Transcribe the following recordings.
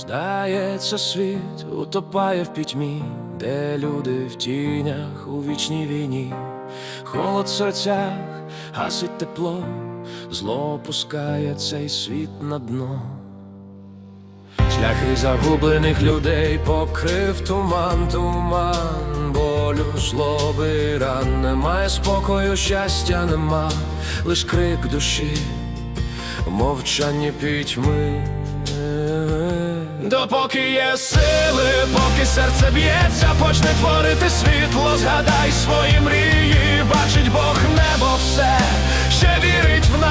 Здається, світ утопає в пітьмі, де люди в тінях у вічній війні, холод в серцях, гасить тепло, зло пускає цей світ на дно. Шляхи загублених людей покрив туман, туман, болю, злоби, ран, немає спокою, щастя нема, лиш крик душі, в мовчанні пітьми. Допоки є сили, поки серце б'ється, почне творити світло, згадай свої мрії, бачить Бог небо все, ще вірить в нас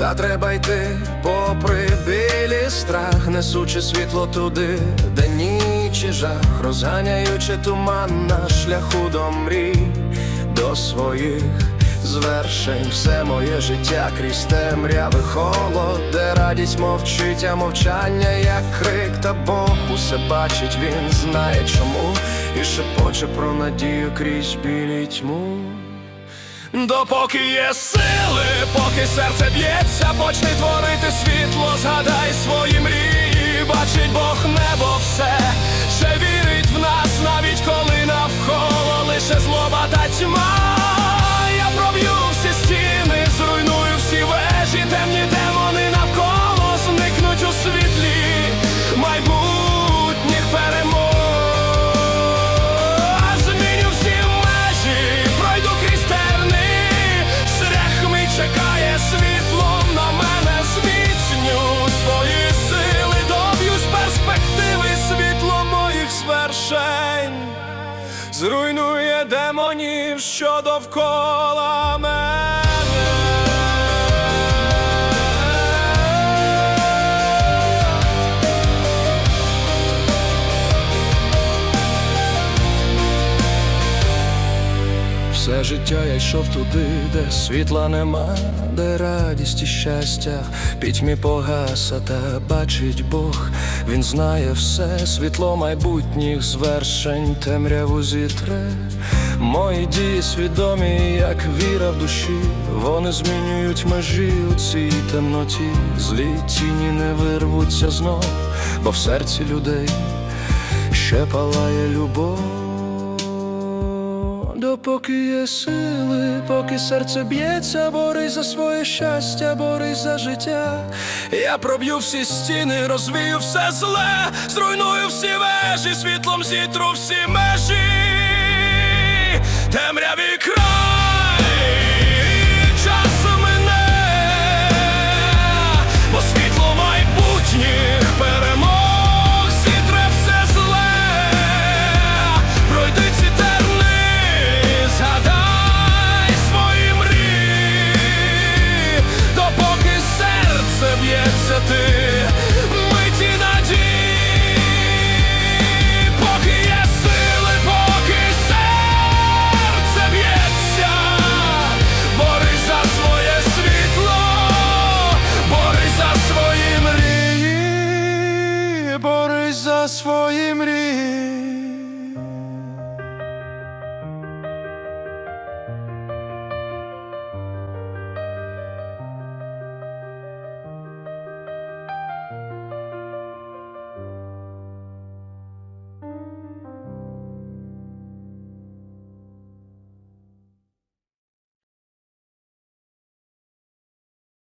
Та треба йти попри білі страх, несучи світло туди, де ніч і жах, розганяючи туман на шляху до мрій, до своїх звершень, все моє життя крізь темряви холод, де радість мовчить, а мовчання, як крик, та Бог усе бачить, він знає чому, і шепоче про надію крізь білі тьму. Допоки є сили, поки серце б'ється, почни творити світло, згадай свої мрії, бачить Бог небо все, ще вірить в нас, навіть коли навколо лише злоба та тьма. Що довкола мене. Життя я йшов туди, де світла нема, де радість і щастя, пітьмі погаса, та бачить Бог, він знає все, світло майбутніх звершень, темряву зітре. Мої дії свідомі, як віра в душі, вони змінюють межі у цій темноті, злі тіні не вирвуться знов, бо в серці людей ще палає любов. Допоки є сили, поки серце б'ється, борись за своє щастя, борись за життя. Я проб'ю всі стіни, розвію все зле, зруйную всі вежі, світлом зітру всі межі, темряві край. свої мрії.